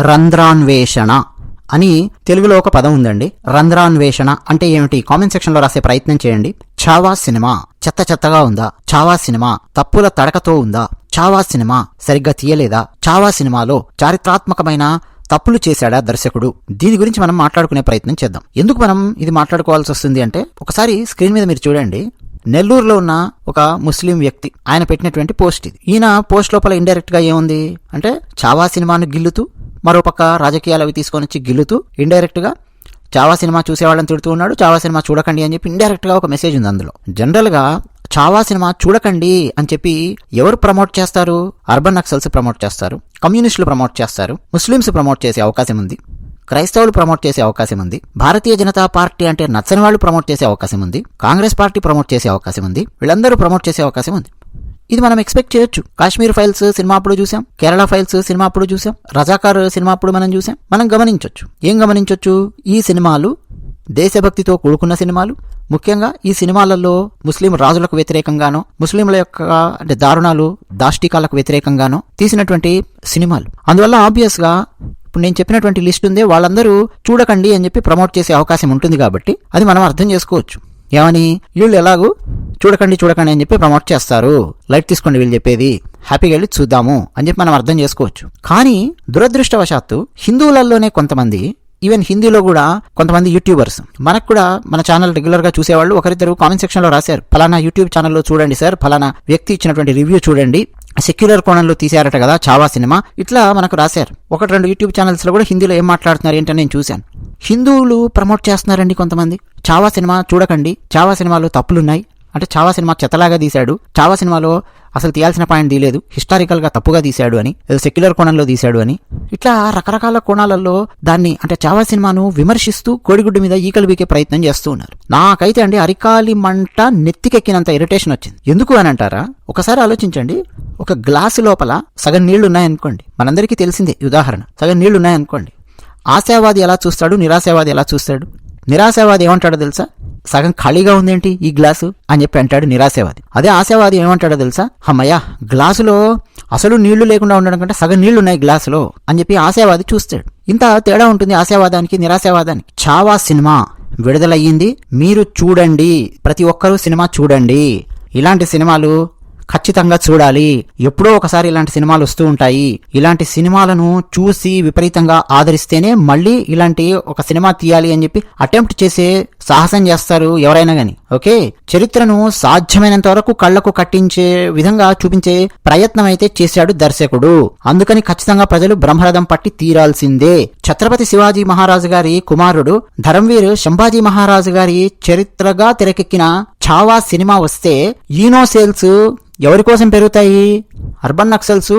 రంధ్రాన్వేషణ అని తెలుగులో ఒక పదం ఉందండి. రంధ్రాన్వేషణ అంటే ఏమిటి? కామెంట్ సెక్షన్లో రాసే ప్రయత్నం చేయండి. చావా సినిమా. చెత్త చెత్తగా ఉందా? చావా సినిమా. తప్పుల తడకతో ఉందా? చావా సినిమా. సరిగ్గా తీయలేదా? చావా సినిమాలో చారిత్రాత్మకమైన తప్పులు చేశాడా దర్శకుడు? దీని గురించి మనం మాట్లాడుకునే ప్రయత్నం చేద్దాం. ఎందుకు మనం ఇది మాట్లాడుకోవాల్సి వస్తుంది అంటే ఒకసారి స్క్రీన్ మీద మీరు చూడండి. నెల్లూరులో ఉన్న ఒక ముస్లిం వ్యక్తి ఆయన పెట్టినటువంటి పోస్ట్ ఇది. ఈయన పోస్ట్ లోపల ఇండైరెక్ట్గా ఏముంది? అంటే చావా సినిమాను గిల్లుతూ మరోపక్క రాజకీయాలు అవి తీసుకొని వచ్చి గిల్లుతూ ఇండైరెక్ట్గా చావా సినిమా చూసేవాళ్ళని తిడుతూ ఉన్నాడు చావా సినిమా చూడకండి అని చెప్పి ఇండైరెక్ట్గా ఒక మెసేజ్ ఉంది అందులో. జనరల్గా చావా సినిమా చూడకండి అని చెప్పి ఎవరు ప్రమోట్ చేస్తారు? అర్బన్ నక్సల్స్ ప్రమోట్ చేస్తారు కమ్యూనిస్టులు ప్రమోట్ చేస్తారు ముస్లిమ్స్ ప్రమోట్ చేసే అవకాశం ఉంది క్రైస్తవులు ప్రమోట్ చేసే అవకాశం ఉంది భారతీయ జనతా పార్టీ అంటే నచ్చని వాళ్ళు ప్రమోట్ చేసే అవకాశం ఉంది కాంగ్రెస్ పార్టీ ప్రమోట్ చేసే అవకాశం ఉంది వీళ్ళందరూ ప్రమోట్ చేసే అవకాశం ఉంది. ఇది మనం ఎక్స్పెక్ట్ చేయొచ్చు. కాశ్మీర్ ఫైల్స్ సినిమా అప్పుడు చూసాం కేరళ ఫైల్స్ సినిమా అప్పుడు చూసాం రజాకార్ సినిమా అప్పుడు మనం చూసాం. మనం గమనించవచ్చు ఏం గమనించవచ్చు ఈ సినిమాలు దేశభక్తితో కూడుకున్న సినిమాలు. ముఖ్యంగా ఈ సినిమాలలో ముస్లిం రాజులకు వ్యతిరేకంగానో ముస్లింల యొక్క అంటే దారుణాలు దాష్టికాలకు వ్యతిరేకంగానో తీసినటువంటి సినిమాలు. అందువల్ల ఆబ్వియస్గా ఇప్పుడు నేను చెప్పినటువంటి లిస్ట్ ఉందే వాళ్ళందరూ చూడకండి అని చెప్పి ప్రమోట్ చేసే అవకాశం ఉంటుంది కాబట్టి అది మనం అర్థం చేసుకోవచ్చు. ఏమని? వీళ్ళు ఎలాగూ చూడకండి చూడకండి అని చెప్పి ప్రమోట్ చేస్తారు. లైట్ తీసుకోండి వీళ్ళు చెప్పేది. హ్యాపీగా వెళ్ళి చూద్దాము అని చెప్పి మనం అర్థం చేసుకోవచ్చు. కానీ దురదృష్టవశాత్తు హిందువులలోనే కొంతమంది ఈవెన్ హిందీలో కూడా కొంతమంది యూట్యూబర్స్ మనకు కూడా మన ఛానల్ రెగ్యులర్గా చూసేవాళ్ళు ఒకరిద్దరు కామెంట్ సెక్షన్లో రాశారు. ఫలానా యూట్యూబ్ ఛానల్లో చూడండి సార్ ఫలానా వ్యక్తి ఇచ్చినటువంటి రివ్యూ చూడండి. సెక్యులర్ కోణంలో తీశారట కదా చావా సినిమా. ఇట్లా మనకు రాశారు. ఒకటి రెండు యూట్యూబ్ ఛానల్స్లో కూడా హిందీలో ఏం మాట్లాడుతున్నారు ఏంటని నేను చూశాను. హిందువులు ప్రమోట్ చేస్తున్నారండి కొంతమంది. చావా సినిమా చూడకండి. చావా సినిమాలో తప్పులున్నాయి. అంటే చావా సినిమా చెత్తలాగా తీశాడు. చావా సినిమాలో అసలు తీయాల్సిన పాయింట్ తీయలేదు. హిస్టారికల్గా తప్పుగా తీశాడు అని ఏదో సెక్యులర్ కోణంలో తీశాడు అని. ఇట్లా రకరకాల కోణాలలో దాన్ని అంటే చావా సినిమాను విమర్శిస్తూ కోడిగుడ్డు మీద ఈకలు బీకే ప్రయత్నం చేస్తూ ఉన్నారు. నాకైతే అండి అరికాలి మంట నెత్తికెక్కినంత ఇరిటేషన్ వచ్చింది. ఎందుకు అని అంటారా? ఒకసారి ఆలోచించండి. ఒక గ్లాసు లోపల సగం నీళ్ళు ఉన్నాయనుకోండి. మనందరికీ తెలిసిందే ఉదాహరణ. సగం నీళ్ళు ఉన్నాయనుకోండి. ఆశావాది ఎలా చూస్తాడు? నిరాశావాది ఎలా చూస్తాడు? నిరాశావాది ఏమంటాడో తెలుసా? సగం ఖాళీగా ఉందేంటి ఈ గ్లాసు? అని చెప్పి అంటాడు నిరాశవాది. అదే ఆశావాది ఏమంటాడో తెలుసా? అమ్మయ్యా గ్లాసులో అసలు నీళ్ళు లేకుండా ఉండడం కంటే సగం నీళ్ళు ఉన్నాయి గ్లాసులో అని చెప్పి ఆశావాది చూస్తాడు. ఇంత తేడా ఉంటుంది ఆశావాదానికి నిరాశావాదానికి. చావా సినిమా విడుదలయ్యింది. మీరు చూడండి. ప్రతి ఒక్కరూ సినిమా చూడండి. ఇలాంటి సినిమాలు ఖచ్చితంగా చూడాలి. ఎప్పుడో ఒకసారి ఇలాంటి సినిమాలు వస్తూ ఉంటాయి. ఇలాంటి సినిమాలను చూసి విపరీతంగా ఆదరిస్తేనే మళ్ళీ ఇలాంటి ఒక సినిమా తీయాలి అని చెప్పి అటెంప్ట్ చేసే సాహసం చేస్తారు ఎవరైనా గాని. ఓకే? చరిత్రను సాధ్యమైనంత వరకు కళ్ళకు కట్టించే విధంగా చూపించే ప్రయత్నం అయితే చేశాడు దర్శకుడు. అందుకని ఖచ్చితంగా ప్రజలు బ్రహ్మరథం పట్టి తీరాల్సిందే. ఛత్రపతి శివాజీ మహారాజు గారి కుమారుడు ధర్మవీర్ శంభాజీ మహారాజు గారి చరిత్రగా తెరకెక్కిన ఛావా సినిమా వస్తే ఈనో సేల్స్ ఎవరి కోసం పెరుగుతాయి? అర్బన్ నక్సల్స్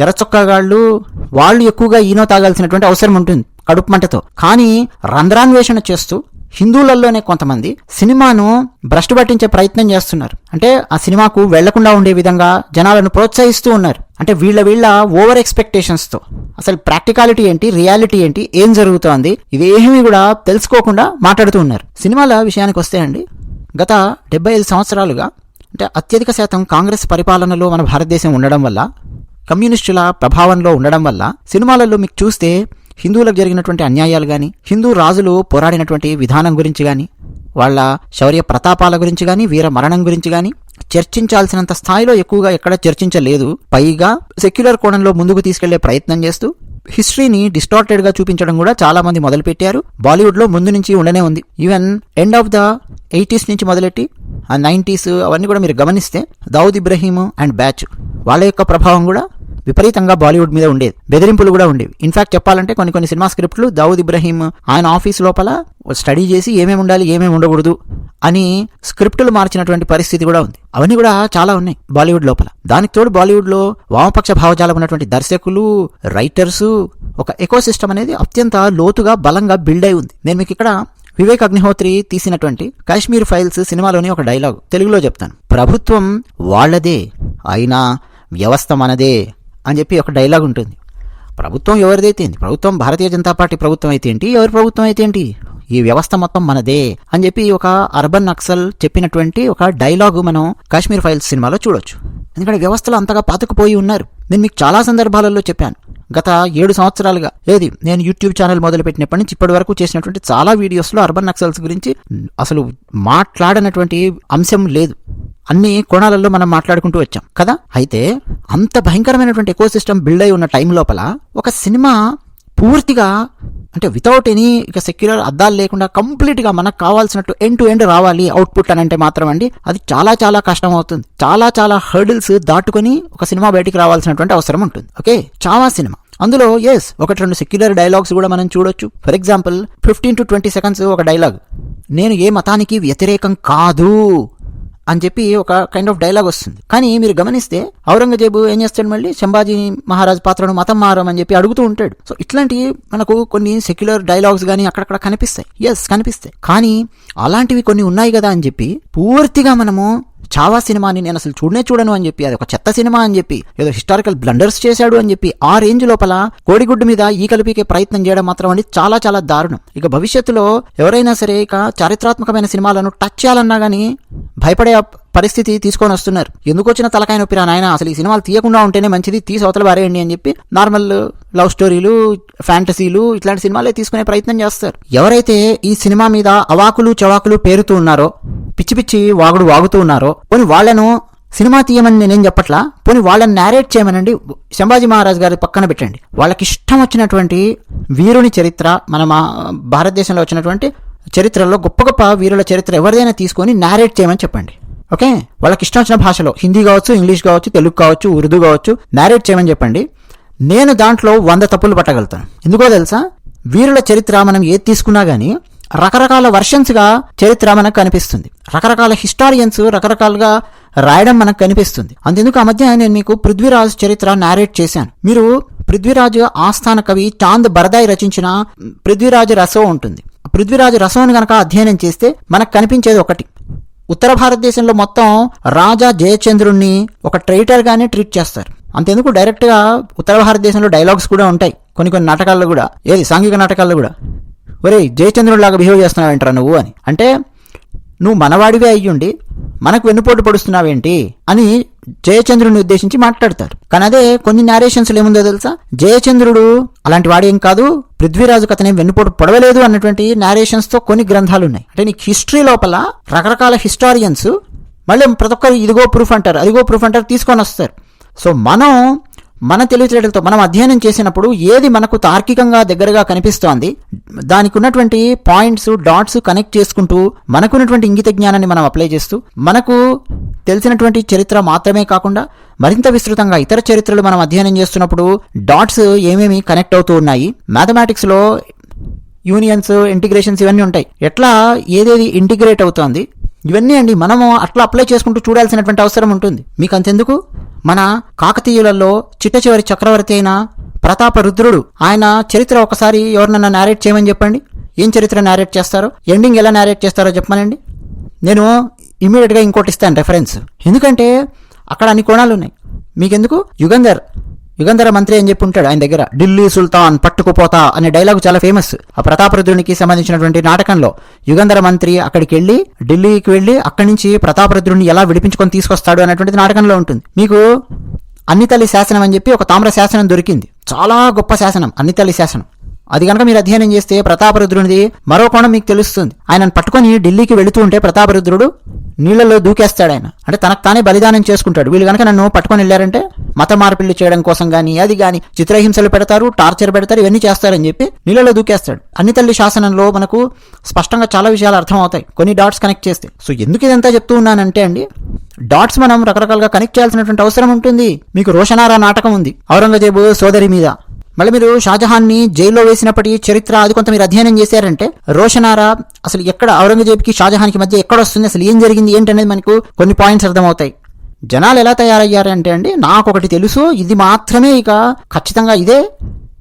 ఎర్రచొక్కాగాళ్ళు వాళ్ళు ఎక్కువగా ఈనో తాగాల్సినటువంటి అవసరం ఉంటుంది కడుపు మంటతో. కానీ రంధ్రాన్వేషణ చేస్తూ హిందువులలోనే కొంతమంది సినిమాను భ్రష్టు పట్టించే ప్రయత్నం చేస్తున్నారు. అంటే ఆ సినిమాకు వెళ్ళకుండా ఉండే విధంగా జనాలను ప్రోత్సహిస్తూ ఉన్నారు. అంటే వీళ్ళ వీళ్ళ ఓవర్ ఎక్స్పెక్టేషన్స్తో అసలు ప్రాక్టికాలిటీ ఏంటి? రియాలిటీ ఏంటి? ఏం జరుగుతోంది? ఇవేమీ కూడా తెలుసుకోకుండా మాట్లాడుతూ ఉన్నారు. సినిమాల విషయానికి వస్తే అండి గత డెబ్బై ఐదు సంవత్సరాలుగా అంటే అత్యధిక శాతం కాంగ్రెస్ పరిపాలనలో మన భారతదేశం ఉండడం వల్ల కమ్యూనిస్టుల ప్రభావంలో ఉండడం వల్ల సినిమాలలో మీకు చూస్తే హిందువులకు జరిగినటువంటి అన్యాయాలు కానీ హిందూ రాజులు పోరాడినటువంటి విధానం గురించి కానీ వాళ్ళ శౌర్య ప్రతాపాల గురించి కానీ వీర మరణం గురించి కానీ చర్చించాల్సినంత స్థాయిలో ఎక్కువగా ఎక్కడ చర్చించలేదు. పైగా సెక్యులర్ కోణంలో ముందుకు తీసుకెళ్ళే ప్రయత్నం చేస్తూ హిస్టరీని డిస్టార్టెడ్గా చూపించడం కూడా చాలా మంది మొదలుపెట్టారు. బాలీవుడ్లో ముందు నుంచి ఉండనే ఉంది. Even end of the eighties నుంచి మొదలెట్టి ఆ నైంటీస్ అవన్నీ కూడా మీరు గమనిస్తే దావుద్ ఇబ్రహీం అండ్ బ్యాచ్ వాళ్ళ యొక్క ప్రభావం కూడా విపరీతంగా బాలీవుడ్ మీద ఉండేది. బెదిరింపులు కూడా ఉండేవి. ఇన్ఫాక్ట్ చెప్పాలంటే కొన్ని కొన్ని సినిమా స్క్రిప్ట్లు దావుద్ ఇబ్రహీం ఆయన ఆఫీస్ లోపల స్టడీ చేసి ఏమేమి ఉండాలి ఏమేమి ఉండకూడదు అని స్క్రిప్టులు మార్చినటువంటి పరిస్థితి కూడా ఉంది. అవన్నీ కూడా చాలా ఉన్నాయి బాలీవుడ్ లోపల. దానికి తోడు బాలీవుడ్లో వామపక్ష భావజాలం ఉన్నటువంటి దర్శకులు రైటర్స్ ఒక ఎకోసిస్టమ్ అనేది అత్యంత లోతుగా బలంగా బిల్డ్ అయి ఉంది. నేను మీకు ఇక్కడ వివేక్ అగ్నిహోత్రి తీసినటువంటి కాశ్మీర్ ఫైల్స్ సినిమాలోని ఒక డైలాగ్ తెలుగులో చెప్తాను. ప్రభుత్వం వాళ్ళదే అయినా వ్యవస్థ మనదే అని చెప్పి ఒక డైలాగ్ ఉంటుంది. ప్రభుత్వం ఎవరిదైతే ఏంటి? ప్రభుత్వం భారతీయ జనతా పార్టీ ప్రభుత్వం అయితే ఏంటి? ఎవరి ప్రభుత్వం అయితే ఏంటి? ఈ వ్యవస్థ మొత్తం మనదే అని చెప్పి ఒక అర్బన్ నక్సల్ చెప్పినటువంటి ఒక డైలాగు మనం కాశ్మీర్ ఫైల్స్ సినిమాలో చూడొచ్చు. ఎందుకంటే వ్యవస్థలో అంతగా పాతుకుపోయి ఉన్నారు. నేను మీకు చాలా సందర్భాలలో చెప్పాను. గత ఏడు సంవత్సరాలుగా. ఏది? నేను యూట్యూబ్ ఛానల్ మొదలుపెట్టినప్పటి నుంచి ఇప్పటి వరకు చేసినటువంటి చాలా వీడియోస్లో అర్బన్ నక్సల్స్ గురించి అసలు మాట్లాడనటువంటి అంశం లేదు. అన్ని కోణాలలో మనం మాట్లాడుకుంటూ వచ్చాం కదా? అయితే అంత భయంకరమైనటువంటి ఎకో సిస్టమ్ బిల్డ్ అయి ఉన్న టైం లోపల ఒక సినిమా పూర్తిగా అంటే వితౌట్ ఎనీ ఇక సెక్యులర్ అద్దాలు లేకుండా కంప్లీట్గా మనకు కావాల్సినట్టు ఎండ్ టు ఎండ్ రావాలి అవుట్పుట్ అని అంటే మాత్రం అండి అది చాలా చాలా కష్టం అవుతుంది చాలా చాలా హర్డిల్స్ దాటుకొని ఒక సినిమా బయటికి రావాల్సినటువంటి అవసరం ఉంటుంది. ఓకే? చావా సినిమా. అందులో ఎస్ ఒకటి రెండు సెక్యులర్ డైలాగ్స్ కూడా మనం చూడొచ్చు. For example fifteen to twenty seconds ఒక డైలాగ్ నేను ఏ మతానికి వ్యతిరేకం కాదు అని చెప్పి ఒక కైండ్ ఆఫ్ డైలాగ్ వస్తుంది. కానీ మీరు గమనిస్తే ఔరంగజేబు ఏం చేస్తాడు మళ్ళీ? శంభాజీ మహారాజ్ పాత్రను మతం మారం అని చెప్పి అడుగుతూ ఉంటాడు. సో ఇట్లాంటి మనకు కొన్ని సెక్యులర్ డైలాగ్స్ కానీ అక్కడక్కడ కనిపిస్తాయి. ఎస్ కనిపిస్తాయి. కానీ అలాంటివి కొన్ని ఉన్నాయి కదా అని చెప్పి పూర్తిగా మనము చావా సినిమాని నేను అసలు చూడనే చూడను అని చెప్పి అది ఒక చెత్త సినిమా అని చెప్పి ఏదో హిస్టారికల్ బ్లండర్స్ చేశాడు అని చెప్పి ఆ రేంజ్ లోపల కోడిగుడ్డు మీద ఈ కలిపికే ప్రయత్నం చేయడం మాత్రం అనేది చాలా చాలా దారుణం. ఇక భవిష్యత్తులో ఎవరైనా సరే ఇక చారిత్రాత్మకమైన సినిమాలను టచ్ చేయాలన్నా కానీ భయపడే పరిస్థితి తీసుకొని వస్తున్నారు. ఎందుకు వచ్చిన తలకాయ నొప్పి నాయన? అసలు ఈ సినిమాలు తీయకుండా ఉంటేనే మంచిది తీసి అవతల వారేయండి అని చెప్పి నార్మల్ లవ్ స్టోరీలు ఫ్యాంటసీలు ఇట్లాంటి సినిమాలే తీసుకునే ప్రయత్నం చేస్తారు. ఎవరైతే ఈ సినిమా మీద అవాకులు చవాకులు పేరుతూ ఉన్నారో పిచ్చి పిచ్చి వాగుడు వాగుతూ ఉన్నారో? పోనీ వాళ్ళను సినిమా తీయమని నేనేం చెప్పట్లా? పోనీ వాళ్ళని నేరేట్ చేయమనండి. శంభాజీ మహారాజ్ గారి పక్కన పెట్టండి. వాళ్ళకి ఇష్టం వచ్చినటువంటి వీరుని చరిత్ర మన మా భారతదేశంలో వచ్చినటువంటి చరిత్రలో గొప్ప గొప్ప వీరుల చరిత్ర ఎవరిదైనా తీసుకొని నేరేట్ చేయమని చెప్పండి. ఓకే? వాళ్ళకి ఇష్టం వచ్చిన భాషలో హిందీ కావచ్చు ఇంగ్లీష్ కావచ్చు తెలుగు కావచ్చు ఉర్దూ కావచ్చు నేరేట్ చేయమని చెప్పండి. నేను దాంట్లో వంద తప్పులు పట్టగలుగుతాను. ఎందుకో తెలుసా? వీరుల చరిత్ర మనం ఏది తీసుకున్నా కానీ రకరకాల వర్షన్స్గా చరిత్ర మనకు కనిపిస్తుంది. రకరకాల హిస్టారియన్స్ రకరకాలుగా రాయడం మనకు కనిపిస్తుంది. అంతెందుకు ఆ మధ్య నేను మీకు పృథ్వీరాజ్ చరిత్ర నారేట్ చేశాను. మీరు పృథ్వీరాజు ఆస్థాన కవి చాంద్ బరదాయి రచించిన పృథ్వీరాజు రసం ఉంటుంది. పృథ్వీరాజు రసం గనక అధ్యయనం చేస్తే మనకు కనిపించేది ఒకటి. ఉత్తర భారతదేశంలో మొత్తం రాజా జయచంద్రుణ్ణి ఒక ట్రైటర్గానే ట్రీట్ చేస్తారు. అంతెందుకు డైరెక్ట్గా ఉత్తర భారతదేశంలో డైలాగ్స్ కూడా ఉంటాయి. కొన్ని కొన్ని నాటకాల్లో కూడా ఏది సాంఘిక నాటకాల్లో కూడా. ఒరే జయచంద్రుడు లాగా బిహేవ్ చేస్తున్నావేంట్రా నువ్వు అని. అంటే నువ్వు మనవాడివే అయ్యుండి మనకు వెన్నుపోటు పడుస్తున్నావేంటి అని జయచంద్రుడిని ఉద్దేశించి మాట్లాడతారు. కానీ అదే కొన్ని నేరేషన్స్లో ఏముందో తెలుసా? జయచంద్రుడు అలాంటి వాడేం కాదు పృథ్వీరాజు కథనేం వెన్నుపోటు పొడవలేదు అన్నటువంటి నేరేషన్స్తో కొన్ని గ్రంథాలు ఉన్నాయి అంటే నీకు హిస్టరీ లోపల రకరకాల హిస్టారియన్స్ మళ్ళీ ప్రతి ఒక్కరు ఇదిగో ప్రూఫ్ అంటారు అదిగో ప్రూఫ్ అంటారు తీసుకొని వస్తారు. సో మనం మన తెలివితేటలతో మనం అధ్యయనం చేసినప్పుడు ఏది మనకు తార్కికంగా దగ్గరగా కనిపిస్తోంది దానికి ఉన్నటువంటి పాయింట్స్ డాట్స్ కనెక్ట్ చేసుకుంటూ మనకున్నటువంటి ఇంగిత జ్ఞానాన్ని మనం అప్లై చేస్తూ మనకు తెలిసినటువంటి చరిత్ర మాత్రమే కాకుండా మరింత విస్తృతంగా ఇతర చరిత్రలు మనం అధ్యయనం చేస్తున్నప్పుడు డాట్స్ ఏమేమి కనెక్ట్ అవుతూ ఉన్నాయి మ్యాథమెటిక్స్లో యూనియన్స్ ఇంటిగ్రేషన్స్ ఇవన్నీ ఉంటాయి ఎట్లా ఏదేది ఇంటిగ్రేట్ అవుతోంది ఇవన్నీ అండి మనము అట్లా అప్లై చేసుకుంటూ చూడాల్సినటువంటి అవసరం ఉంటుంది. మీకు అంతెందుకు? మన కాకతీయులలో చిట్ట చివరి చక్రవర్తి అయిన ప్రతాప రుద్రుడు ఆయన చరిత్ర ఒకసారి ఎవరినన్నా నేరేట్ చేయమని చెప్పండి? ఏం చరిత్ర నేరేట్ చేస్తారో? ఎండింగ్ ఎలా నేరేట్ చేస్తారో చెప్పమనండి? నేను ఇమీడియట్గా ఇంకోటి ఇస్తాను రెఫరెన్స్ ఎందుకంటే అక్కడ అన్ని కోణాలు ఉన్నాయి. మీకెందుకు? యుగంధర్ యుగంధర మంత్రి అని చెప్పి ఉంటాడు ఆయన దగ్గర. ఢిల్లీ సుల్తాన్ పట్టుకుపోతా అనే డైలాగ్ చాలా ఫేమస్. ఆ ప్రతాపరుద్రునికి సంబంధించినటువంటి నాటకంలో యుగంధర మంత్రి అక్కడికి వెళ్ళి ఢిల్లీకి వెళ్ళి అక్కడి నుంచి ప్రతాపరుద్రుని ఎలా విడిపించుకొని తీసుకొస్తాడు అనేటువంటిది నాటకంలో ఉంటుంది. మీకు అన్ని తల్లి శాసనం అని చెప్పి ఒక తామ్ర శాసనం దొరికింది. చాలా గొప్ప శాసనం అన్ని తల్లి శాసనం. అది కనుక మీరు అధ్యయనం చేస్తే ప్రతాపరుద్రునిది మరో కోణం మీకు తెలుస్తుంది. ఆయనను పట్టుకొని ఢిల్లీకి వెళుతూ ఉంటే ప్రతాపరుద్రుడు నీళ్ళలో దూకేస్తాడు ఆయన అంటే తనకు తానే బలిదానం చేసుకుంటాడు. వీళ్ళు కనుక నన్ను పట్టుకొని వెళ్ళారంటే మత మార్పిళ్ళు చేయడం కోసం కానీ అది కానీ చిత్రహింసలు పెడతారు టార్చర్ పెడతారు ఇవన్నీ చేస్తారని చెప్పి నీళ్ళలో దూకేస్తాడు. అన్ని తల్లి శాసనంలో మనకు స్పష్టంగా చాలా విషయాలు అర్థం అవుతాయి కొన్ని డాట్స్ కనెక్ట్ చేస్తే. సో ఎందుకు ఇదంతా చెప్తూ ఉన్నానంటే అండి డాట్స్ మనం రకరకాలుగా కనెక్ట్ చేయాల్సినటువంటి అవసరం ఉంటుంది. మీకు రోషనారా నాటకం ఉంది. ఔరంగజేబు సోదరి మీద మళ్ళీ మీరు షాజహాన్ని జైల్లో వేసినప్పటి చరిత్ర అది కొంత మీరు అధ్యయనం చేశారంటే రోషనారా అసలు ఎక్కడ ఔరంగజేబ్కి షాజహాన్కి మధ్య ఎక్కడ వస్తుంది అసలు ఏం జరిగింది ఏంటనేది మనకు కొన్ని పాయింట్స్ అర్థమవుతాయి. జనాలు ఎలా తయారయ్యారంటే అండి నాకు ఒకటి తెలుసు ఇది మాత్రమే ఇక ఖచ్చితంగా ఇదే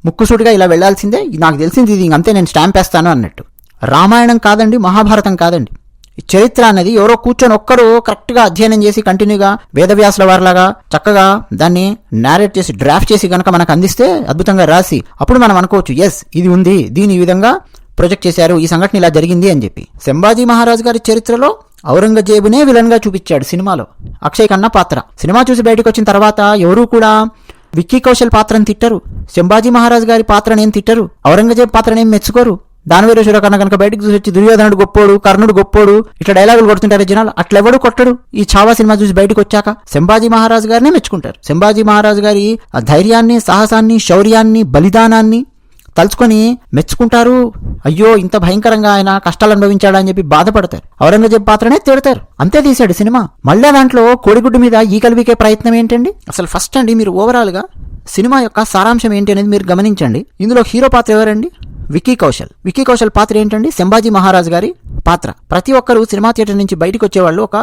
ముక్కుసూటిగా ఇలా వెళ్ళాల్సిందే నాకు తెలిసింది ఇది అంతే నేను స్టాంప్ వేస్తాను అన్నట్టు. రామాయణం కాదండి మహాభారతం కాదండి. చరిత్ర అనేది ఎవరో కూర్చొని ఒక్కరు కరెక్ట్గా అధ్యయనం చేసి కంటిన్యూగా వేదవ్యాసుల వారిలాగా చక్కగా దాన్ని నేరేట్ చేసి డ్రాఫ్ట్ చేసి కనుక మనకు అందిస్తే అద్భుతంగా రాసి అప్పుడు మనం అనుకోవచ్చు ఎస్ ఇది ఉంది దీని ఈ విధంగా ప్రొజెక్ట్ చేశారు ఈ సంఘటన ఇలా జరిగింది అని చెప్పి. సంభాజీ మహారాజు గారి చరిత్రలో ఔరంగజేబునే విలన్గా చూపించాడు సినిమాలో. అక్షయ్ కన్న పాత్ర. సినిమా చూసి బయటకు వచ్చిన తర్వాత ఎవరూ కూడా విక్కీ కౌశల్ పాత్రను తిట్టరు. శంభాజీ మహారాజ్ గారి పాత్రనేం తిట్టరు. ఔరంగజేబ్ పాత్రనేం మెచ్చుకోరు. దానవీరేశ్వర కన్నా కనుక బయటకు చూసి వచ్చి దుర్యోధనుడు గొప్పోడు కర్ణుడు గొప్పోడు ఇట్లా డైలాగులు కొడుతుంటారు జనాలు అట్లెవడు కొట్టడు? ఈ చావా సినిమా చూసి బయటకు వచ్చాక శంభాజీ మహారాజు గారినే మెచ్చుకుంటారు. శంభాజీ మహారాజు గారి ఆ ధైర్యాన్ని సాహసాన్ని శౌర్యాన్ని బలిదానాన్ని తలుచుకొని మెచ్చుకుంటారు. అయ్యో ఇంత భయంకరంగా ఆయన కష్టాలు అనుభవించాడని అని చెప్పి బాధపడతారు. ఔరంగజేబ్ పాత్రనే తిడతారు. అంతే తీశాడు సినిమా. మళ్ళీ దాంట్లో కోడిగుడ్డు మీద ఈ కలివికే ప్రయత్నం ఏంటండి? అసలు ఫస్ట్ అండి మీరు ఓవరాల్గా సినిమా యొక్క సారాంశం ఏంటి అనేది మీరు గమనించండి. ఇందులో హీరో పాత్ర ఎవరండి? విక్కీ కౌశల్. విక్కీ కౌశల్ పాత్ర ఏంటండి? సంభాజీ మహారాజ్ గారి పాత్ర. ప్రతి ఒక్కరూ సినిమా థియేటర్ నుంచి బయటకు వచ్చేవాళ్ళు ఒక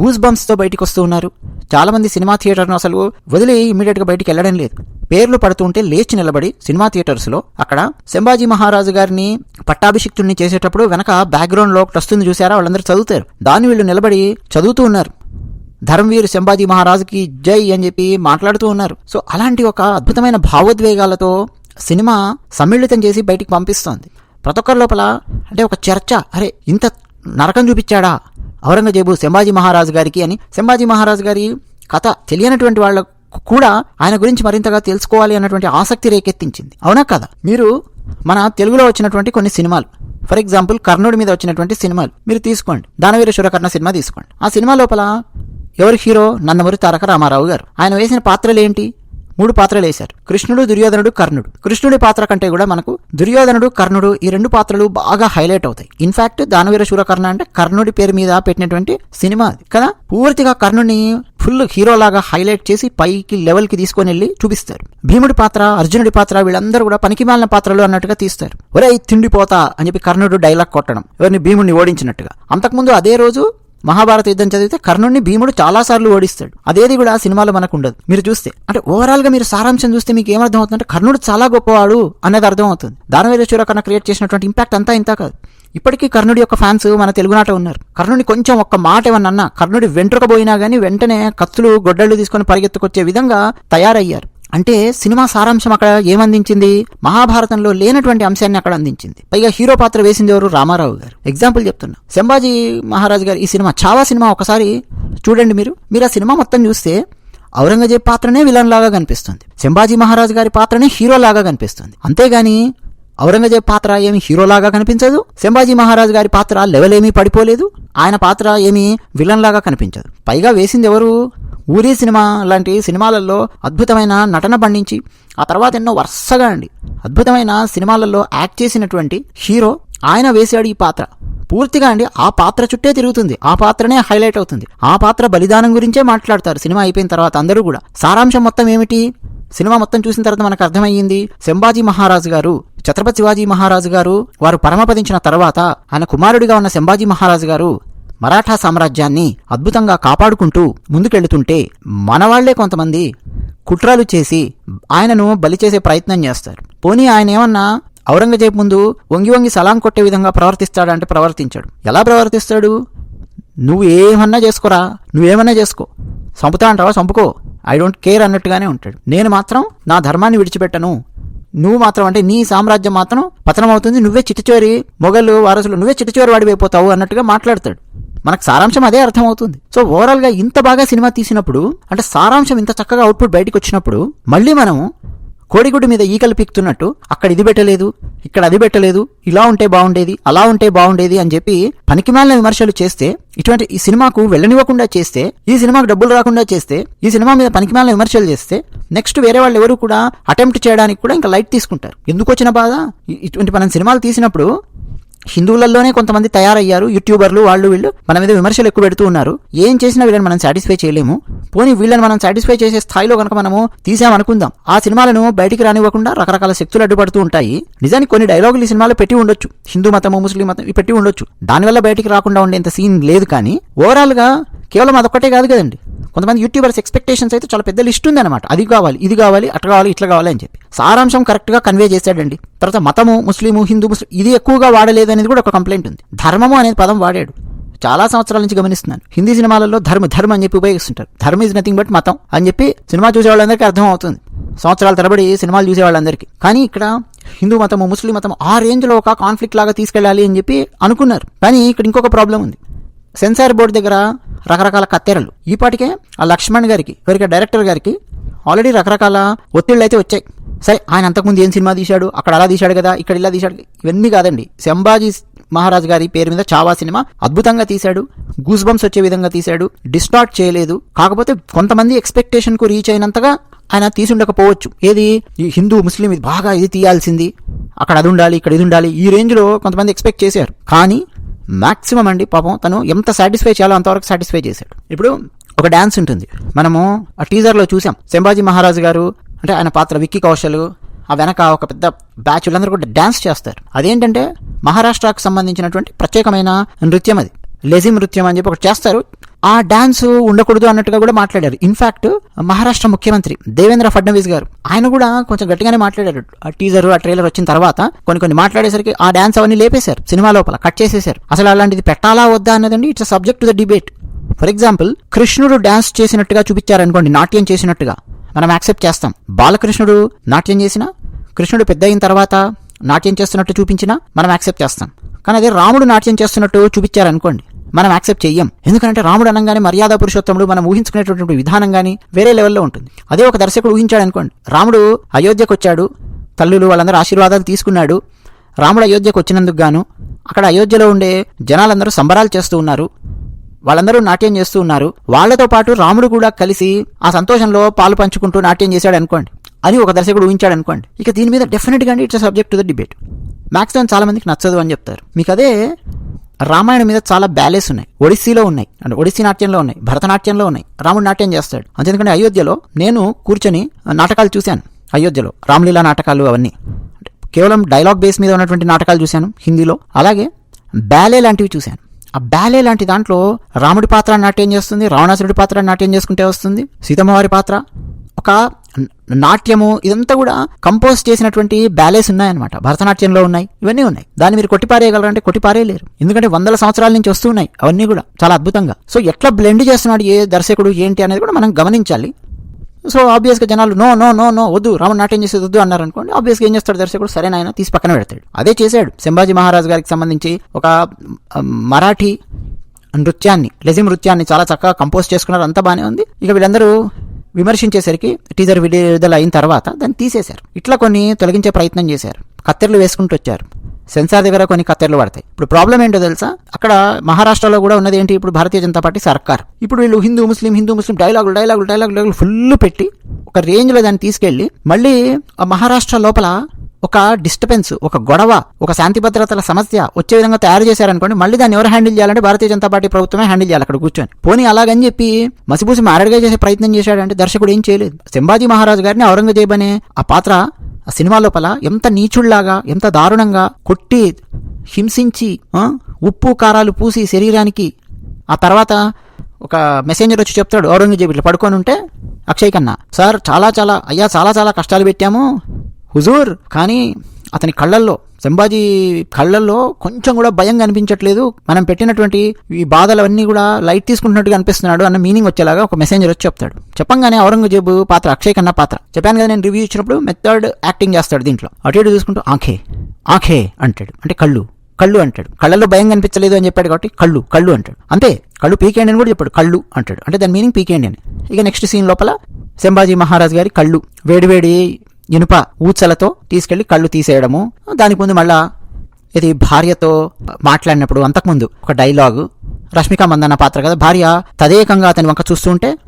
గూస్ బంప్స్తో బయటకు వస్తూ ఉన్నారు. చాలా మంది సినిమా థియేటర్ను అసలు వదిలి ఇమీడియట్గా బయటికి వెళ్ళడం లేదు. పేర్లు పడుతుంటే లేచి నిలబడి సినిమా థియేటర్స్లో అక్కడ సంభాజీ మహారాజు గారిని పట్టాభిషిక్తుడిని చేసేటప్పుడు వెనక బ్యాక్గ్రౌండ్లో ఒకటి వస్తుంది చూసారా? వాళ్ళందరూ చదువుతారు. దాన్ని వీళ్ళు నిలబడి చదువుతూ ఉన్నారు. ధర్మవీరు సంభాజీ మహారాజుకి జై అని చెప్పి మాట్లాడుతూ ఉన్నారు. సో అలాంటి ఒక అద్భుతమైన భావోద్వేగాలతో సినిమా సమ్మిళితం చేసి బయటికి పంపిస్తోంది. ప్రతి ఒక్కరి లోపల అంటే ఒక చర్చ. అరే ఇంత నరకం చూపించాడా ఔరంగజేబు శంభాజీ మహారాజు గారికి అని. శంభాజీ మహారాజు గారి కథ తెలియనటువంటి వాళ్ళకు కూడా ఆయన గురించి మరింతగా తెలుసుకోవాలి అన్నటువంటి ఆసక్తి రేకెత్తించింది. అవునా కదా? మీరు మన తెలుగులో వచ్చినటువంటి కొన్ని సినిమాలు. ఫర్ ఎగ్జాంపుల్ కర్ణుడి మీద వచ్చినటువంటి సినిమాలు. మీరు తీసుకోండి. దానవీర శురకర్ణ సినిమా తీసుకోండి. ఆ సినిమా లోపల ఎవరి హీరో? నందమూరి తారక రామారావు గారు. ఆయన వేసిన పాత్రలు ఏంటి మూడు పాత్రలు వేశారు. కృష్ణుడు దుర్యోధనుడు కర్ణుడు. కృష్ణుడి పాత్ర కంటే కూడా మనకు దుర్యోధనుడు కర్ణుడు ఈ రెండు పాత్రలు బాగా హైలైట్ అవుతాయి. ఇన్ఫాక్ట్ దానవీర శూరకర్ణ అంటే కర్ణుడి పేరు మీద పెట్టినటువంటి సినిమా అది. కదా? పూర్తిగా కర్ణుడిని ఫుల్ హీరోలాగా హైలైట్ చేసి పైకి లెవెల్కి తీసుకొని వెళ్ళి చూపిస్తారు. భీముడి పాత్ర అర్జునుడి పాత్ర వీళ్ళందరూ కూడా పనికిమాలిన పాత్రలు అన్నట్టుగా తీస్తారు. ఒరే తిండిపోతా అని చెప్పి కర్ణుడు డైలాగ్ కొట్టడం ఎవరిని భీముడిని ఓడించినట్టుగా. అంతకుముందు అదే రోజు మహాభారత యుద్ధం చదివితే కర్ణుడిని భీముడు చాలా సార్లు ఓడిస్తాడు. అదేది కూడా ఆ సినిమాలో మనకు ఉండదు మీరు చూస్తే అంటే ఓవరాల్గా మీరు సారాంశం చూస్తే మీకు ఏమర్థం అవుతుందంటే కర్ణుడు చాలా గొప్పవాడు అనేది అర్థం అవుతుంది దానవీర కన్నా క్రియేట్ చేసినటువంటి ఇంపాక్ట్ అంతా ఇంత కాదు. ఇప్పటికీ కర్ణుడి యొక్క ఫ్యాన్స్ మన తెలుగునాట ఉన్నారు. కర్ణుడి కొంచెం ఒక్క మాట ఏమన్నా కర్ణుడి వెంట్రుకపోయినా కానీ గానీ వెంటనే కత్తులు గొడ్డళ్ళు తీసుకొని పరిగెత్తుకొచ్చే విధంగా తయారయ్యారు. అంటే సినిమా సారాంశం అక్కడ ఏమందించింది? మహాభారతంలో లేనటువంటి అంశాన్ని అక్కడ అందించింది. పైగా హీరో పాత్ర వేసింది ఎవరు? రామారావు గారు. ఎగ్జాంపుల్ చెప్తున్నా. శంభాజీ మహారాజ్ గారు ఈ సినిమా చావా సినిమా ఒకసారి చూడండి మీరు. మీరు ఆ సినిమా మొత్తం చూస్తే ఔరంగజేబ్ పాత్రనే విలన్ లాగా కనిపిస్తుంది. శంభాజీ మహారాజ్ గారి పాత్రనే హీరో లాగా కనిపిస్తుంది. అంతేగాని ఔరంగజేబ్ పాత్ర ఏమి హీరోలాగా కనిపించదు? శంభాజీ మహారాజ్ గారి పాత్ర లెవెల్ ఏమీ పడిపోలేదు. ఆయన పాత్ర ఏమీ విలన్ లాగా కనిపించదు. పైగా వేసింది ఎవరు? ఊరి సినిమా లాంటి సినిమాలలో అద్భుతమైన నటన పండించి ఆ తర్వాత ఎన్నో వరుసగా అండి. అద్భుతమైన సినిమాలలో యాక్ట్ చేసినటువంటి హీరో ఆయన వేశాడు ఈ పాత్ర. పూర్తిగా అండి ఆ పాత్ర చుట్టే తిరుగుతుంది. ఆ పాత్రనే హైలైట్ అవుతుంది. ఆ పాత్ర బలిదానం గురించే మాట్లాడతారు. సినిమా అయిపోయిన తర్వాత అందరూ కూడా. సారాంశం మొత్తం ఏమిటి? సినిమా మొత్తం చూసిన తర్వాత మనకు అర్థమయ్యింది శంభాజీ మహారాజు గారు ఛత్రపతి శివాజీ మహారాజు గారు వారు పరమపదించిన తర్వాత ఆయన కుమారుడిగా ఉన్న శంభాజీ మహారాజు గారు మరాఠా సామ్రాజ్యాన్ని అద్భుతంగా కాపాడుకుంటూ ముందుకెళ్తుంటే మనవాళ్ళే కొంతమంది కుట్రలు చేసి ఆయనను బలి చేసే ప్రయత్నం చేస్తారు. పోనీ ఆయన ఏమన్నా ఔరంగజేబ్ ముందు వంగి వంగి సలాం కొట్టే విధంగా ప్రవర్తిస్తాడంటే ప్రవర్తించాడు. ఎలా ప్రవర్తిస్తాడు? నువ్వు ఏమన్నా చేసుకోరా? నువ్వేమన్నా చేసుకో. చంపుతా అంటావా? చంపుకో. ఐ డోంట్ కేర్ అన్నట్టుగానే ఉంటాడు. నేను మాత్రం నా ధర్మాన్ని విడిచిపెట్టను. నువ్వు మాత్రం అంటే నీ సామ్రాజ్యం మాత్రం పతనం అవుతుంది నువ్వే చిట్టచివరి మొఘలు వారసులు నువ్వే చిట్టచివరి వాడిపోతావు అన్నట్టుగా మాట్లాడతాడు. మనకు సారాంశం అదే అర్థమవుతుంది. సో ఓవరాల్గా ఇంత బాగా సినిమా తీసినప్పుడు అంటే సారాంశం ఇంత చక్కగా అవుట్పుట్ బయటకు వచ్చినప్పుడు మళ్ళీ మనం కోడిగుడ్డు మీద ఈకలు పీక్తున్నట్టు అక్కడ ఇది పెట్టలేదు ఇక్కడ అది పెట్టలేదు ఇలా ఉంటే బాగుండేది అలా ఉంటే బాగుండేది అని చెప్పి పనికిమాలిన విమర్శలు చేస్తే ఇటువంటి ఈ సినిమాకు వెళ్ళనివ్వకుండా చేస్తే ఈ సినిమాకు డబ్బులు రాకుండా చేస్తే ఈ సినిమా మీద పనికిమాలిన విమర్శలు చేస్తే నెక్స్ట్ వేరే వాళ్ళు ఎవరు కూడా అటెంప్ట్ చేయడానికి కూడా ఇంకా లైట్ తీసుకుంటారు. ఎందుకు వచ్చిన బాధ? ఇటువంటి మనం సినిమాలు తీసినప్పుడు హిందువులలోనే కొంతమంది తయారయ్యారు యూట్యూబర్లు వాళ్ళు వీళ్ళు. మన మీద విమర్శలు ఎక్కువ పెడుతూ ఉన్నారు. ఏం చేసినా వీళ్ళని మనం సాటిస్ఫై చేయలేము. పోనీ వీళ్ళని మనం సాటిస్ఫై చేసే స్థాయిలో కనుక మనము తీసామనుకుందాం. ఆ సినిమాలను బయటికి రానివ్వకుండా రకరకాల శక్తులు అడ్డుపడుతూ ఉంటాయి. నిజానికి కొన్ని డైలాగులు ఈ సినిమాలో పెట్టి ఉండొచ్చు. హిందూ మతము ముస్లిం మతం పెట్టి ఉండొచ్చు. దానివల్ల బయటికి రాకుండా ఉండేంత సీన్ లేదు కానీ ఓవరాల్గా కేవలం అదొక్కటే కాదు కదండి. కొంతమంది యూట్యూబర్స్ ఎక్స్పెక్టేషన్స్ అయితే చాలా పెద్ద లిస్ట్ ఉందన్నమాట. అది కావాలి ఇది కావాలి అట్లా కావాలి ఇట్లా కావాలి అని చెప్పి. సారాంశం కరెక్ట్గా కన్వే చేశాడండి. తర్వాత మతము ముస్లిము హిందూ ముస్లిం ఇది ఎక్కువగా వాడలేదు అనేది కూడా ఒక కంప్లైంట్ ఉంది. ధర్మము అనేది పదం వాడాడు. చాలా సంవత్సరాల నుంచి గమనిస్తున్నాను. హిందీ సినిమాలలో ధర్మ ధర్మ అని చెప్పి ఉపయోగిస్తుంటారు. ధర్మ ఇస్ నథింగ్ బట్ మతం అని చెప్పి సినిమా చూసే వాళ్ళందరికీ అర్థం అవుతుంది సంవత్సరాల తరబడి సినిమాలు చూసే వాళ్ళందరికీ కానీ ఇక్కడ హిందూ మతము ముస్లిం మతం ఆ రేంజ్లో ఒక కాన్ఫ్లిక్ట్ లాగా తీసుకెళ్ళాలి అని చెప్పి అనుకున్నారు. కానీ ఇక్కడ ఇంకొక ప్రాబ్లం ఉంది. సెన్సార్ బోర్డు దగ్గర రకరకాల కత్తెరలు. ఈపాటికే ఆ లక్ష్మణ్ గారికి ఎవరికి డైరెక్టర్ గారికి ఆల్రెడీ రకరకాల ఒత్తిళ్ళు అయితే వచ్చాయి. సరే ఆయన అంతకుముందు ఏం సినిమా తీశాడు? అక్కడ అలా తీశాడు కదా ఇక్కడ ఇలా తీశాడు. ఇవన్నీ కాదండి. సంభాజీ మహారాజ్ గారి పేరు మీద చావా సినిమా అద్భుతంగా తీశాడు. గూస్ బంప్స్ వచ్చే విధంగా తీశాడు. డిస్టార్ట్ చేయలేదు. కాకపోతే కొంతమంది ఎక్స్పెక్టేషన్కు రీచ్ అయినంతగా ఆయన తీసి ఉండకపోవచ్చు ఏది? ఈ హిందూ ముస్లిం ఇది బాగా ఇది తీయాల్సింది. అక్కడ అది ఉండాలి ఇక్కడ ఇది ఉండాలి. ఈ రేంజ్లో కొంతమంది ఎక్స్పెక్ట్ చేశారు. కానీ మ్యాక్సిమం అండి పాపం తను ఎంత సాటిస్ఫై చేయాలో అంతవరకు సాటిస్ఫై చేశాడు. ఇప్పుడు ఒక డ్యాన్స్ ఉంటుంది. మనము ఆ టీజర్లో చూసాం. సంభాజీ మహారాజు గారు అంటే ఆయన పాత్ర విక్కీ కౌశల్ ఆ వెనక ఒక పెద్ద బ్యాచ్ వీళ్ళందరూ కూడా డ్యాన్స్ చేస్తారు. అదేంటంటే మహారాష్ట్రకు సంబంధించినటువంటి ప్రత్యేకమైన నృత్యం అది. లెజిమ్ నృత్యం అని చెప్పి ఒకటి చేస్తారు. ఆ డాన్స్ ఉండకూడదు అన్నట్టుగా కూడా మాట్లాడారు. ఇన్ఫాక్ట్ మహారాష్ట్ర ముఖ్యమంత్రి దేవేంద్ర ఫడ్నవీస్ గారు ఆయన కూడా కొంచెం గట్టిగానే మాట్లాడారు. ఆ టీజర్ ఆ ట్రైలర్ వచ్చిన తర్వాత కొన్ని కొన్ని మాట్లాడేసరికి ఆ డాన్స్ అవన్నీ లేపేశారు సినిమా లోపల కట్ చేసేశారు. అసలు అలాంటిది పెట్టాలా వద్దా అన్నదండి it's subject to the debate for example కృష్ణుడు డాన్స్ చేసినట్టుగా చూపించారనుకోండి నాట్యం చేసినట్టుగా మనం యాక్సెప్ట్ చేస్తాం. బాలకృష్ణుడు నాట్యం చేసినా కృష్ణుడు పెద్ద అయిన తర్వాత నాట్యం చేస్తున్నట్టు చూపించినా మనం యాక్సెప్ట్ చేస్తాం. కానీ అదే రాముడు నాట్యం చేస్తున్నట్టు చూపించారనుకోండి మనం యాక్సెప్ట్ చెయ్యం. ఎందుకంటే రాముడు అనగానే మర్యాద పురుషోత్తముడు మనం ఊహించుకునేటటువంటి విధానం కానీ వేరే లెవెల్లో ఉంటుంది. అదే ఒక దర్శకుడు ఊహించాడు అనుకోండి రాముడు అయోధ్యకు వచ్చాడు తల్లులు వాళ్ళందరూ ఆశీర్వాదాలు తీసుకున్నాడు. రాముడు అయోధ్యకు వచ్చినందుకు గాను అక్కడ అయోధ్యలో ఉండే జనాలందరూ సంబరాలు చేస్తూ ఉన్నారు. వాళ్ళందరూ నాట్యం చేస్తూ ఉన్నారు. వాళ్ళతో పాటు రాముడు కూడా కలిసి ఆ సంతోషంలో పాలు పంచుకుంటూ నాట్యం చేశాడు అనుకోండి అని ఒక దర్శకుడు ఊహించాడు అనుకోండి ఇక దీని మీద డెఫినెట్గా it's subject to the debate maximum చాలా మందికి నచ్చదు అని చెప్తారు. మీకు అదే రామాయణం మీద చాలా బ్యాలెస్ ఉన్నాయి. ఒడిస్సీలో ఉన్నాయి. అంటే ఒడిస్సీ నాట్యంలో ఉన్నాయి. భరతనాట్యంలో ఉన్నాయి. రాముడు నాట్యం చేస్తాడు. అంతేందుకంటే అయోధ్యలో నేను కూర్చొని నాటకాలు చూశాను. అయోధ్యలో రామలీలా నాటకాలు అవన్నీ. అంటే కేవలం డైలాగ్ బేస్ మీద ఉన్నటువంటి నాటకాలు చూశాను హిందీలో. అలాగే బ్యాలే లాంటివి చూశాను. ఆ బ్యాలే లాంటి దాంట్లో రాముడి పాత్ర నాట్యం చేస్తుంది రావణాసురుడి పాత్ర నాట్యం చేసుకుంటే వస్తుంది సీతమ్మవారి పాత్ర ఒక నాట్యము ఇదంతా కూడా కంపోజ్ చేసినటువంటి బ్యాలెస్ ఉన్నాయన్నమాట. భరతనాట్యంలో ఉన్నాయి ఇవన్నీ ఉన్నాయి. దాన్ని మీరు కొట్టిపారేయగలరంటే కొట్టిపారేయలేరు. ఎందుకంటే వందల సంవత్సరాల నుంచి వస్తూ ఉన్నాయి అవన్నీ కూడా చాలా అద్భుతంగా. సో ఎట్లా బ్లెండ్ చేస్తున్నాడు ఏ దర్శకుడు ఏంటి అనేది కూడా మనం గమనించాలి. సో ఆబ్వియస్గా జనాలు నో నో నో నో వద్దు రాముడు నాట్యం చేసేది వద్దు అన్నారు అనుకోండి ఆబ్వియస్గా ఏం చేస్తాడు దర్శకుడు? సరే నాయన తీసి పక్కన పెడతాడు. అదే చేశాడు. సంభాజీ మహారాజ్ గారికి సంబంధించి ఒక మరాఠీ నృత్యాన్ని లెజిం నృత్యాన్ని చాలా చక్కగా కంపోజ్ చేసుకున్నారు. అంతా బాగానే ఉంది. ఇక వీళ్ళందరూ విమర్శించేసరికి టీజర్ విడుదల అయిన తర్వాత దాన్ని తీసేశారు. ఇట్లా కొన్ని తొలగించే ప్రయత్నం చేశారు. కత్తెరలు వేసుకుంటూ వచ్చారు. సెన్సార్ దగ్గర కొన్ని కత్తెరలు పడతాయి. ఇప్పుడు ప్రాబ్లం ఏంటో తెలుసా? అక్కడ మహారాష్ట్రలో కూడా ఉన్నది ఏంటి? ఇప్పుడు భారతీయ జనతా పార్టీ సర్కార్. ఇప్పుడు వీళ్ళు హిందూ ముస్లిం హిందూ ముస్లిం డైలాగులు డైలాగులు డైలాగులు డైలాగులు ఫుల్ పెట్టి ఒక రేంజ్లో దాన్ని తీసుకెళ్ళి మళ్ళీ ఆ మహారాష్ట్ర లోపల ఒక డిస్టర్బెన్స్ ఒక గొడవ ఒక శాంతి భద్రతల సమస్య వచ్చే విధంగా తయారు చేశారనుకోండి మళ్ళీ దాన్ని ఎవరు హ్యాండిల్ చేయాలంటే భారతీయ జనతా పార్టీ ప్రభుత్వమే హ్యాండిల్ చేయాలి అక్కడ కూర్చొని. పోనీ అలాగని చెప్పి మసిపూసి మారడిగా చేసే ప్రయత్నం చేశాడంటే దర్శకుడు ఏం చేయలేదు. సింబాజీ మహారాజు గారిని ఔరంగజేబ్ అనే ఆ పాత్ర ఆ సినిమా లోపల ఎంత నీచుళ్ళాగా ఎంత దారుణంగా కొట్టి హింసించి ఉప్పు కారాలు పూసి శరీరానికి ఆ తర్వాత ఒక మెసేంజర్ వచ్చి చెప్తాడు ఔరంగజేబు ఇట్లా పడుకొని ఉంటే అక్షయ్ కన్నా. సార్ చాలా చాలా అయ్యా చాలా చాలా కష్టాలు పెట్టాము. హుజూర్ కానీ అతని కళ్ళల్లో సంభాజీ కళ్ళల్లో కొంచెం కూడా భయం కనిపించట్లేదు మనం పెట్టినటువంటి ఈ బాధలవన్నీ కూడా లైట్ తీసుకుంటున్నట్టుగా అనిపిస్తున్నాడు అన్న మీనింగ్ వచ్చేలాగా ఒక మెసేంజర్ వచ్చి చెప్తాడు. చెప్పంగానే ఔరంగజేబు పాత్ర అక్షయ్ కన్నా పాత్ర. చెప్పాను కదా నేను రివ్యూ ఇచ్చినప్పుడు మెథడ్ యాక్టింగ్ చేస్తాడు దీంట్లో. అటు ఇటు చూసుకుంటూ ఆఖే ఆఖే అంటాడు. అంటే కళ్ళు కళ్ళు అంటాడు. కళ్ళల్లో భయం కనిపించలేదు అని చెప్పాడు కాబట్టి కళ్ళు కళ్ళు అంటాడు. అంతే కళ్ళు పీకేయండి అని కూడా చెప్పాడు. కళ్ళు అంటాడు. అంటే దాని మీనింగ్ పీకేయండి అని ఇక నెక్స్ట్ సీన్ లోపల సంభాజీ మహారాజ్ గారి కళ్ళు. వేడివేడి ఇనుప ఊచలతో తీసుకెళ్ళి కళ్ళు తీసేయడము. దానికి ముందు మళ్ళా ఇది భార్యతో మాట్లాడినప్పుడు అంతకుముందు ఒక డైలాగు. రష్మిక మందన్న పాత్ర కదా. భార్య తదేకంగా అతని వంక చూస్తుంటే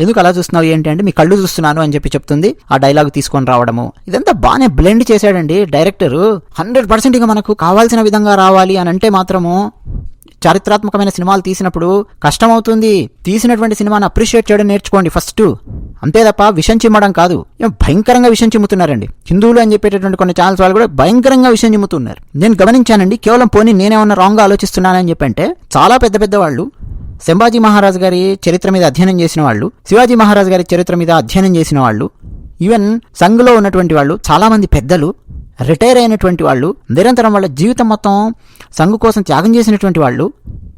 ఎందుకు అలా చూస్తున్నావు? ఏంటి అంటే మీ కళ్ళు చూస్తున్నాను అని చెప్పి చెప్తుంది ఆ డైలాగ్ తీసుకొని రావడము. ఇదంతా బాగానే బ్లెండ్ చేశాడండి డైరెక్టర్. హండ్రెడ్ పర్సెంట్ ఇక మనకు కావాల్సిన విధంగా రావాలి అని అంటే మాత్రము చారిత్రాత్మకమైన సినిమాలు తీసినప్పుడు కష్టమవుతుంది. తీసినటువంటి సినిమాను అప్రిషియేట్ చేయడం నేర్చుకోండి ఫస్ట్. అంతే తప్ప విషం చిమ్మడం కాదు. ఏం భయంకరంగా విషం చిమ్ముతున్నారండి. హిందువులు అని చెప్పేటటువంటి కొన్ని ఛానల్స్ వాళ్ళు కూడా భయంకరంగా విషం చిమ్ముతున్నారు. నేను గమనించానండి కేవలం పోనీ నేనేమన్నా రాంగ్ ఆలోచిస్తున్నానని చెప్పంటే చాలా పెద్ద పెద్ద వాళ్ళు సంభాజీ మహారాజు గారి చరిత్ర మీద అధ్యయనం చేసిన వాళ్ళు శివాజీ మహారాజ్ గారి చరిత్ర మీద అధ్యయనం చేసిన వాళ్ళు ఈవెన్ సంఘ్లో ఉన్నటువంటి వాళ్ళు చాలామంది పెద్దలు రిటైర్ అయినటువంటి వాళ్ళు నిరంతరం వాళ్ళ జీవితం మొత్తం సంఘు కోసం త్యాగం చేసినటువంటి వాళ్ళు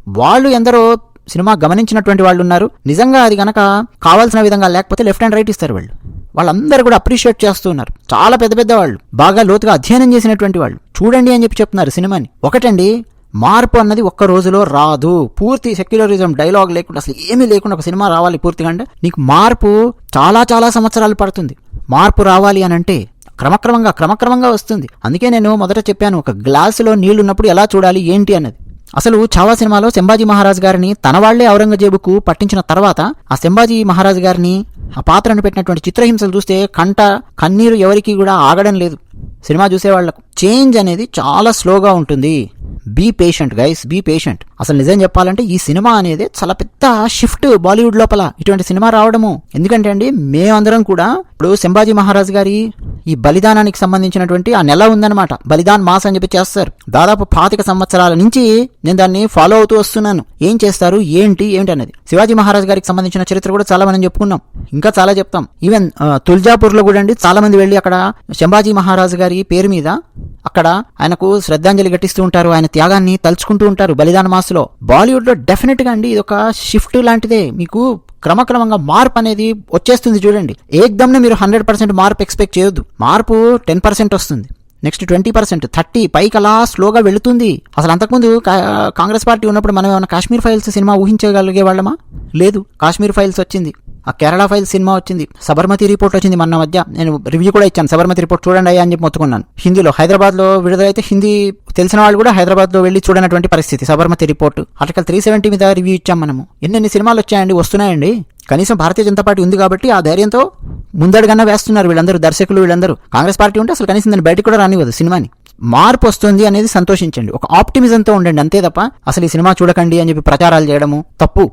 వాళ్ళు ఎందరో సినిమా గమనించినటువంటి వాళ్ళు ఉన్నారు. నిజంగా అది గనక కావాల్సిన విధంగా లేకపోతే లెఫ్ట్ అండ్ రైట్ ఇస్తారు వాళ్ళు. వాళ్ళందరూ కూడా అప్రిషియేట్ చేస్తున్నారు చాలా పెద్ద పెద్ద వాళ్ళు బాగా లోతుగా అధ్యయనం చేసినటువంటి వాళ్ళు. చూడండి అని చెప్పి చెప్తున్నారు సినిమాని. ఒకటండి మార్పు అన్నది ఒక్క రోజులో రాదు. పూర్తి సెక్యులరిజం డైలాగ్ లేకుండా అసలు ఏమీ లేకుండా ఒక సినిమా రావాలి పూర్తిగా అంటే నీకు మార్పు చాలా చాలా సంవత్సరాలు పడుతుంది. మార్పు రావాలి అని అంటే క్రమక్రమంగా క్రమక్రమంగా వస్తుంది. అందుకే నేను మొదట చెప్పాను ఒక గ్లాసులో నీళ్ళున్నప్పుడు ఎలా చూడాలి ఏంటి అన్నది. అసలు చావా సినిమాలో శంభాజీ మహారాజ్ గారిని తన వాళ్ళే ఔరంగజేబుకు పట్టించిన తర్వాత ఆ శంభాజీ మహారాజ్ గారిని ఆ పాత్రను పెట్టినటువంటి చిత్రహింసలు చూస్తే కంట కన్నీరు ఎవరికీ కూడా ఆగడం లేదు. సినిమా చూసేవాళ్ళకు. చేంజ్ అనేది చాలా స్లోగా ఉంటుంది. Be patient guys be patient. అసలు నిజం చెప్పాలంటే ఈ సినిమా అనేది చాలా పెద్ద షిఫ్ట్ బాలీవుడ్ లోపల. ఇటువంటి సినిమా రావడము. ఎందుకంటే అండి మేమందరం కూడా ఇప్పుడు శంభాజీ మహారాజ్ గారి ఈ బలిదానానికి సంబంధించినటువంటి ఆ నెల ఉందన్నమాట. బలిదాన్ మాస్ అని చెప్పి చేస్తారు. దాదాపు పాతిక సంవత్సరాల నుంచి నేను దాన్ని ఫాలో అవుతూ వస్తున్నాను. ఏం చేస్తారు? ఏంటి? ఏంటి అనేది శివాజీ మహారాజ్ గారికి సంబంధించిన చరిత్ర కూడా చాలా మనం చెప్పుకున్నాం. ఇంకా చాలా చెప్తాం. ఈవెన్ తుల్జాపూర్లో కూడా అండి చాలా మంది వెళ్ళి అక్కడ శంభాజీ మహారాజ్ గారి పేరు మీద అక్కడ ఆయనకు శ్రద్ధాంజలి ఘటిస్తూ ఉంటారు. ఆయన త్యాగాన్ని తలుచుకుంటూ ఉంటారు బలిదాన మాసులో. బాలీవుడ్లో డెఫినెట్గా అండి ఇది ఒక షిఫ్ట్ లాంటిదే. మీకు క్రమక్రమంగా మార్పు అనేది వచ్చేస్తుంది చూడండి. ఏకదమ్నే మీరు హండ్రెడ్ పర్సెంట్ మార్పు ఎక్స్పెక్ట్ చేయొద్దు. మార్పు టెన్ పర్సెంట్ వస్తుంది. నెక్స్ట్ ట్వంటీ పర్సెంట్ థర్టీ పైకి అలా స్లోగా వెళుతుంది. అసలు అంతకుముందు కా- కాంగ్రెస్ పార్టీ ఉన్నప్పుడు మనం ఏమైనా కాశ్మీర్ ఫైల్స్ సినిమా ఊహించగలిగే వాళ్ళమా? లేదు. కాశ్మీర్ ఫైల్స్ వచ్చింది. ఆ కేరళ ఫైల్ సినిమా వచ్చింది. సబర్మతి రిపోర్ట్ వచ్చింది మన మధ్య. నేను రివ్యూ కూడా ఇచ్చాను. సబర్మతి రిపోర్ట్ చూడండి అయ్యా అని చెప్పి మొత్తుకున్నాను. హిందీలో హైదరాబాద్లో విడుదలైతే హిందీ తెలిసిన వాళ్ళు కూడా హైదరాబాద్లో వెళ్ళి చూడనటువంటి పరిస్థితి. Sabarmati report. Article three seventy మీద రివ్యూ ఇచ్చాం మనము. ఎన్నెన్ని సినిమాలు వచ్చాయండి? వస్తున్నాయండి. కనీసం భారతీయ జనతా పార్టీ ఉంది కాబట్టి ఆ ధైర్యంతో ముందడుగన్నా వేస్తున్నారు వీళ్ళందరూ దర్శకులు వీళ్ళందరూ. కాంగ్రెస్ పార్టీ ఉంటే అసలు కనీసం దాన్ని బయటకు కూడా రానివ్వదు సినిమాని. మార్పు వస్తుంది అనేది సంతోషించండి. ఒక ఆప్టిమిజంతో ఉండండి అంతే తప్ప అసలు ఈ సినిమా చూడకండి అని చెప్పి ప్రచారాలు చేయడము తప్పు.